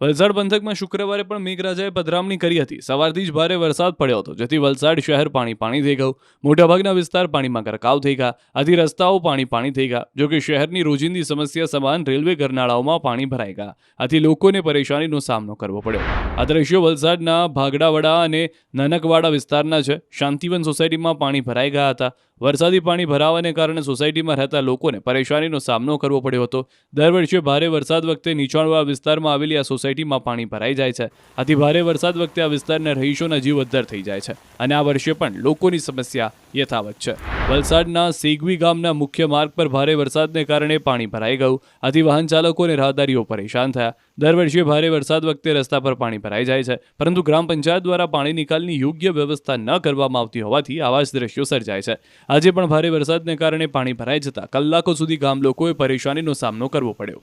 વલસાડ પંથકમાં શુક્રવારે પણ મેઘરાજાએ પધરામણી કરી હતી. સવારથી જ ભારે વરસાદ પડ્યો હતો, જેથી વલસાડ શહેર પાણી પાણી થઈ ગયું. મોટાભાગના વિસ્તાર પાણીમાં ગરકાવ થઈ ગયા. આથી રસ્તાઓ પાણી પાણી થઈ ગયા જોકે શહેરની રોજિંદી સમસ્યા સમાન રેલવે ગરનાળાઓમાં પાણી ભરાઈ ગયા. આથી લોકોને પરેશાનીનો સામનો કરવો પડ્યો. આ દ્રશ્યો વલસાડના ભાગડાવાડા અને નાનકવાડા વિસ્તારના છે. શાંતિવન સોસાયટીમાં પાણી ભરાઈ ગયા હતા. વરસાદી પાણી ભરાવાને કારણે સોસાયટીમાં રહેતા લોકોને પરેશાનીનો સામનો કરવો પડ્યો હતો. દર વર્ષે ભારે વરસાદ વખતે નીચાણવાળા વિસ્તારમાં આવેલી આ સોસાયટીમાં પાણી ભરાઈ જાય છે. આથી ભારે વરસાદ વખતે આ વિસ્તારના રહીશોના જીવ થઈ જાય છે અને આ વર્ષે પણ લોકોની સમસ્યા યથાવત છે. વલસાડના સેગવી ગામના મુખ્ય માર્ગ પર ભારે વરસાદને કારણે પાણી ભરાઈ ગયું. આથી વાહન ચાલકો અને રાહદારીઓ પરેશાન થયા. દર વર્ષે ભારે વરસાદ વખતે રસ્તા પર પાણી ભરાઈ જાય છે. પરંતુ ગ્રામ પંચાયત દ્વારા પાણી નિકાલની યોગ્ય વ્યવસ્થા ન કરવામાં આવતી હોવાથી આવા જ દ્રશ્યો સર્જાય છે. આજે પણ ભારે વરસાદને કારણે પાણી ભરાઈ જતા કલાકો સુધી ગામ લોકોએ પરેશાનીનો સામનો કરવો પડ્યો.